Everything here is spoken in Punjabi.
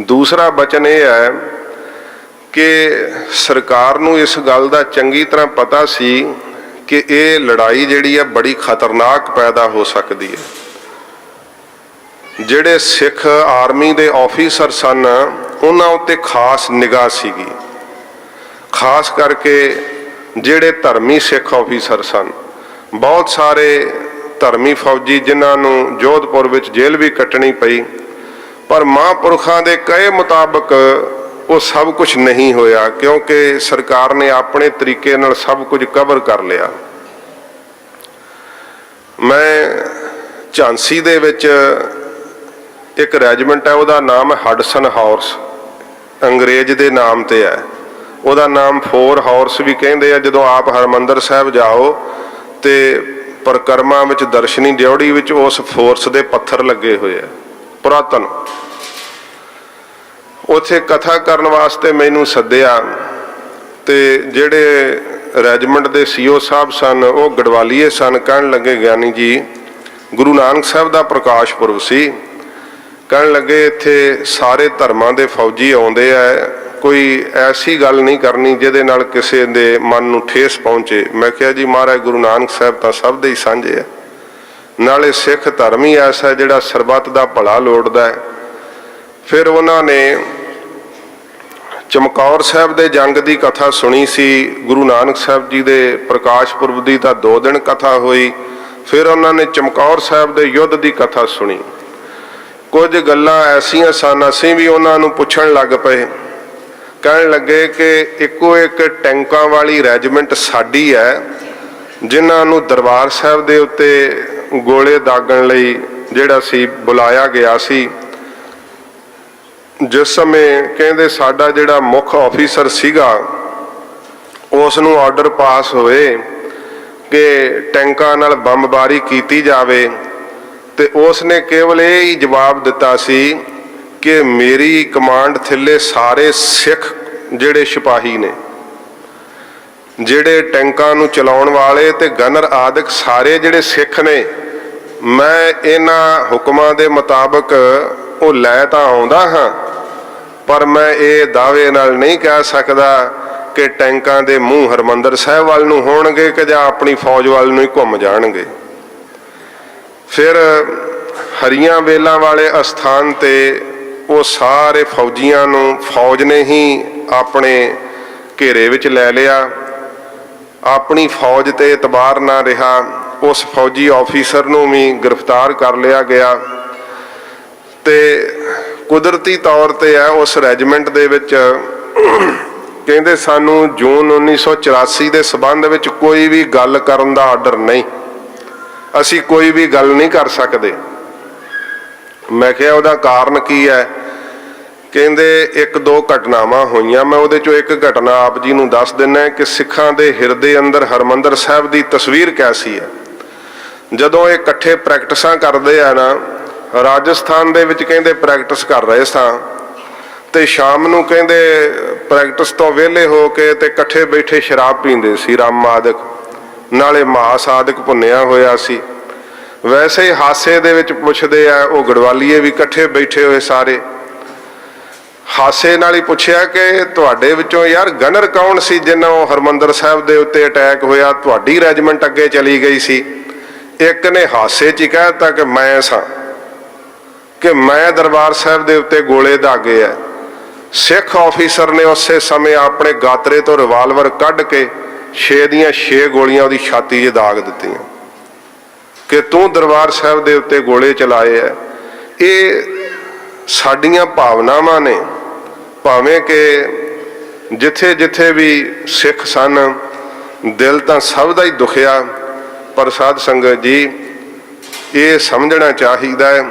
ਦੂਸਰਾ ਬਚਨ ਇਹ ਹੈ ਕਿ ਸਰਕਾਰ ਨੂੰ ਇਸ ਗੱਲ ਦਾ ਚੰਗੀ ਤਰ੍ਹਾਂ ਪਤਾ ਸੀ ਕਿ ਇਹ ਲੜਾਈ ਜਿਹੜੀ ਹੈ ਬੜੀ ਖਤਰਨਾਕ ਪੈਦਾ ਹੋ ਸਕਦੀ ਹੈ। ਜਿਹੜੇ ਸਿੱਖ ਆਰਮੀ ਦੇ ਆਫੀਸਰ ਸਨ, ਉਹਨਾਂ ਉੱਤੇ ਖਾਸ ਨਿਗਾਹ ਸੀਗੀ। ਖਾਸ ਕਰਕੇ ਜਿਹੜੇ ਧਰਮੀ ਸਿੱਖ ਆਫੀਸਰ ਸਨ। ਬਹੁਤ ਸਾਰੇ ਧਰਮੀ ਫੌਜੀ ਜਿਨ੍ਹਾਂ ਨੂੰ ਜੋਧਪੁਰ ਵਿੱਚ ਜੇਲ੍ਹ ਵੀ ਕੱਟਣੀ ਪਈ। ਪਰ ਮਹਾਂਪੁਰਖਾਂ ਦੇ ਕਹੇ ਮੁਤਾਬਕ ਉਹ ਸਭ ਕੁਝ ਨਹੀਂ ਹੋਇਆ, ਕਿਉਂਕਿ ਸਰਕਾਰ ਨੇ ਆਪਣੇ ਤਰੀਕੇ ਨਾਲ ਸਭ ਕੁਝ ਕਵਰ ਕਰ ਲਿਆ। ਮੈਂ ਝਾਂਸੀ ਦੇ ਵਿੱਚ ਇੱਕ ਰੈਜੀਮੈਂਟ ਹੈ, ਉਹਦਾ ਨਾਮ ਹੈ ਹਡਸਨ ਹਾਰਸ, ਅੰਗਰੇਜ਼ ਦੇ ਨਾਮ ਤੇ ਹੈ। ਉਹਦਾ ਨਾਮ ਫੋਰ ਹਾਰਸ ਵੀ ਕਹਿੰਦੇ ਆ, ਜਦੋਂ ਆਪ ਹਰਮੰਦਰ ਸਾਹਿਬ ਜਾਓ ਤੇ ਪ੍ਰਕਰਮਾ ਵਿੱਚ, ਦਰਸ਼ਨੀ ਡਿਉੜੀ ਵਿੱਚ ਉਸ ਫੋਰਸ ਦੇ ਪੱਥਰ ਲੱਗੇ ਹੋਏ ਆ। ਪੁਰਾਤਨ। ਉਥੇ ਕਥਾ ਕਰਨ ਵਾਸਤੇ ਮੈਨੂੰ ਸੱਦਿਆ ਤੇ ਜਿਹੜੇ ਰੈਜੀਮੈਂਟ ਦੇ ਸੀਓ ਸਾਹਿਬ ਸਨ, ਉਹ ਗੜਵਾਲੀਏ ਸਨ, ਕਹਿਣ ਲੱਗੇ, ਗਿਆਨੀ ਜੀ, ਗੁਰੂ ਨਾਨਕ ਸਾਹਿਬ ਦਾ ਪ੍ਰਕਾਸ਼ ਪੁਰਬ ਸੀ। ਕਹਿਣ ਲੱਗੇ, ਇੱਥੇ ਸਾਰੇ ਧਰਮਾਂ ਦੇ ਫੌਜੀ ਆਉਂਦੇ ਆ, ਕੋਈ ਐਸੀ ਗੱਲ ਨਹੀਂ ਕਰਨੀ ਜਿਹਦੇ ਨਾਲ ਕਿਸੇ ਦੇ ਮਨ ਨੂੰ ਠੇਸ ਪਹੁੰਚੇ। ਮੈਂ ਕਿਹਾ ਜੀ, ਮਹਾਰਾਜ, ਗੁਰੂ ਨਾਨਕ ਸਾਹਿਬ ਤਾਂ ਸਭ ਦੇ ਹੀ ਸਾਂਝੇ ਆ। ਨਾਲੇ ਸਿੱਖ ਧਰਮ ਹੀ ਐਸਾ ਜਿਹੜਾ ਸਰਬੱਤ ਦਾ ਭਲਾ ਲੋੜਦਾ ਹੈ। ਫਿਰ ਉਹਨਾਂ ਨੇ ਚਮਕੌਰ ਸਾਹਿਬ ਦੇ ਜੰਗ ਦੀ ਕਥਾ ਸੁਣੀ ਸੀ, ਗੁਰੂ ਨਾਨਕ ਸਾਹਿਬ ਜੀ ਦੇ ਪ੍ਰਕਾਸ਼ ਪੁਰਬ ਦੀ ਤਾਂ 2 ਦਿਨ ਕਥਾ ਹੋਈ, ਫਿਰ ਉਹਨਾਂ ਨੇ ਚਮਕੌਰ ਸਾਹਿਬ ਦੇ ਯੁੱਧ ਦੀ ਕਥਾ ਸੁਣੀ। ਕੁਝ ਗੱਲਾਂ ਐਸੀਆਂ ਸਨ, ਅਸੀਂ ਵੀ ਉਹਨਾਂ ਨੂੰ ਪੁੱਛਣ ਲੱਗ ਪਏ। ਕਹਿਣ ਲੱਗੇ ਕਿ ਇੱਕੋ ਇੱਕ ਟੈਂਕਾਂ ਵਾਲੀ ਰੈਜੀਮੈਂਟ ਸਾਡੀ ਹੈ, ਜਿਨ੍ਹਾਂ ਨੂੰ ਦਰਬਾਰ ਸਾਹਿਬ ਦੇ ਉੱਤੇ ਗੋਲੇ ਦਾਗਣ ਲਈ ਜਿਹੜਾ ਸੀ ਬੁਲਾਇਆ ਗਿਆ ਸੀ। ਜਿਸ ਸਮੇਂ ਕਹਿੰਦੇ ਸਾਡਾ ਜਿਹੜਾ ਮੁੱਖ ਆਫੀਸਰ ਸੀਗਾ ਉਸ ਨੂੰ ਆਰਡਰ ਪਾਸ ਹੋਏ ਕਿ ਟੈਂਕਾਂ ਨਾਲ ਬੰਬਬਾਰੀ ਕੀਤੀ ਜਾਵੇ ਤੇ ਉਸ ਨੇ ਕੇਵਲ ਇਹ ਹੀ ਜਵਾਬ ਦਿੱਤਾ ਸੀ ਕਿ ਮੇਰੀ ਕਮਾਂਡ ਥੱਲੇ ਸਾਰੇ ਸਿੱਖ ਜਿਹੜੇ ਸਿਪਾਹੀ ਨੇ। ਜਿਹੜੇ ਟੈਂਕਾਂ ਨੂੰ ਚਲਾਉਣ ਵਾਲੇ ਤੇ ਗਨਰ ਆਦਿਕ ਸਾਰੇ ਜਿਹੜੇ ਸਿੱਖ ਨੇ, ਮੈਂ ਇਹਨਾਂ ਹੁਕਮਾਂ ਦੇ ਮੁਤਾਬਕ ਉਹ ਲੈ ਤਾਂ ਆਉਂਦਾ ਹਾਂ, ਪਰ ਮੈਂ ਇਹ ਦਾਅਵੇ ਨਾਲ ਨਹੀਂ ਕਹਿ ਸਕਦਾ ਕਿ ਟੈਂਕਾਂ ਦੇ ਮੂੰਹ ਹਰਮੰਦਰ ਸਾਹਿਬ ਵੱਲ ਨੂੰ ਹੋਣਗੇ ਕਿ ਜਾਂ ਆਪਣੀ ਫੌਜ ਵੱਲ ਨੂੰ ਹੀ ਘੁੰਮ ਜਾਣਗੇ। ਫਿਰ ਹਰੀਆਂ ਵੇਲਾਂ ਵਾਲੇ ਅਸਥਾਨ ਤੇ ਉਹ ਸਾਰੇ ਫੌਜੀਆਂ ਨੂੰ ਫੌਜ ਨੇ ਹੀ ਆਪਣੇ ਘੇਰੇ ਵਿੱਚ ਲੈ ਲਿਆ। ਆਪਣੀ ਫੌਜ ਤੇ ਇਤਬਾਰ ਨਾ ਰਿਹਾ, ਉਸ ਫੌਜੀ ਆਫੀਸਰ ਨੂੰ ਵੀ ਗ੍ਰਿਫਤਾਰ ਕਰ ਲਿਆ ਗਿਆ। ਤੇ ਕੁਦਰਤੀ ਤੌਰ ਤੇ ਹੈ, ਉਸ ਰੈਜੀਮੈਂਟ ਦੇ ਵਿੱਚ ਕਹਿੰਦੇ ਸਾਨੂੰ ਜੂਨ 1984 ਦੇ ਸਬੰਧ ਵਿੱਚ ਕੋਈ ਵੀ ਗੱਲ ਕਰਨ ਦਾ ਆਰਡਰ ਨਹੀਂ। ਅਸੀਂ ਕੋਈ ਵੀ ਗੱਲ ਨਹੀਂ ਕਰ ਸਕਦੇ। ਮੈਂ ਕਿਹਾ ਉਹਦਾ ਕਾਰਨ ਕੀ ਹੈ? ਕਹਿੰਦੇ ਇੱਕ ਦੋ ਘਟਨਾਵਾਂ ਹੋਈਆਂ। ਮੈਂ ਉਹਦੇ ਚੋਂ ਇੱਕ ਘਟਨਾ ਆਪ ਜੀ ਨੂੰ ਦੱਸ ਦਿੰਨਾ ਕਿ ਸਿੱਖਾਂ ਦੇ ਹਿਰਦੇ ਅੰਦਰ ਹਰਮੰਦਰ ਸਾਹਿਬ ਦੀ ਤਸਵੀਰ ਕੈਸੀ ਹੈ? ਜਦੋਂ ਇਹ ਇਕੱਠੇ ਪ੍ਰੈਕਟਿਸਾਂ ਕਰਦੇ ਆ ਨਾ, ਰਾਜਸਥਾਨ ਦੇ ਵਿੱਚ ਕਹਿੰਦੇ ਪ੍ਰੈਕਟਿਸ ਕਰ ਰਹੇ ਸਾਂ ਤੇ ਸ਼ਾਮ ਨੂੰ ਕਹਿੰਦੇ ਪ੍ਰੈਕਟਿਸ ਤੋਂ ਵਿਹਲੇ ਹੋ ਕੇ ਤੇ ਇਕੱਠੇ ਬੈਠੇ ਸ਼ਰਾਬ ਪੀਂਦੇ ਸੀ, ਰਾਮ ਆਦਿਕ ਨਾਲੇ ਮਾਸ ਆਦਿਕ ਭੁੰਨਿਆ ਹੋਇਆ ਸੀ। ਵੈਸੇ ਹੀ ਹਾਸੇ ਦੇ ਵਿੱਚ ਪੁੱਛਦੇ ਆ, ਉਹ ਗੜਵਾਲੀਏ ਵੀ ਇਕੱਠੇ ਬੈਠੇ ਹੋਏ ਸਾਰੇ। ਹਾਸੇ ਨਾਲ ਹੀ ਪੁੱਛਿਆ ਕਿ ਤੁਹਾਡੇ ਵਿੱਚੋਂ ਯਾਰ ਗਨਰ ਕੌਣ ਸੀ ਜਿਨ੍ਹਾਂ ਉਹ ਹਰਮੰਦਰ ਸਾਹਿਬ ਦੇ ਉੱਤੇ ਅਟੈਕ ਹੋਇਆ, ਤੁਹਾਡੀ ਰੈਜੀਮੈਂਟ ਅੱਗੇ ਚਲੀ ਗਈ ਸੀ? ਇੱਕ ਨੇ ਹਾਸੇ 'ਚ ਹੀ ਕਹਿਤਾ ਕਿ ਮੈਂ ਸਾਂ, ਕਿ ਮੈਂ ਦਰਬਾਰ ਸਾਹਿਬ ਦੇ ਉੱਤੇ ਗੋਲੇ ਦਾਗੇ ਆ ਸਿੱਖ ਆਫੀਸਰ ਨੇ ਉਸੇ ਸਮੇਂ ਆਪਣੇ ਗਾਤਰੇ ਤੋਂ ਰਿਵਾਲਵਰ ਕੱਢ ਕੇ 6 ਦੀਆਂ 6 ਗੋਲੀਆਂ ਉਹਦੀ ਛਾਤੀ 'ਚ ਦਾਗ ਦਿੱਤੀਆਂ। ਕਿ ਤੂੰ ਦਰਬਾਰ ਸਾਹਿਬ ਦੇ ਉੱਤੇ ਗੋਲੇ ਚਲਾਏ ਆ ਇਹ ਸਾਡੀਆਂ ਭਾਵਨਾਵਾਂ ਨੇ। ਭਾਵੇਂ ਕਿ ਜਿੱਥੇ ਜਿੱਥੇ ਵੀ ਸਿੱਖ ਸਨ, ਦਿਲ ਤਾਂ ਸਭ ਦਾ ਹੀ ਦੁਖਿਆ, ਪਰ ਸਾਧ ਸੰਗਤ ਜੀ, ਇਹ ਸਮਝਣਾ ਚਾਹੀਦਾ ਹੈ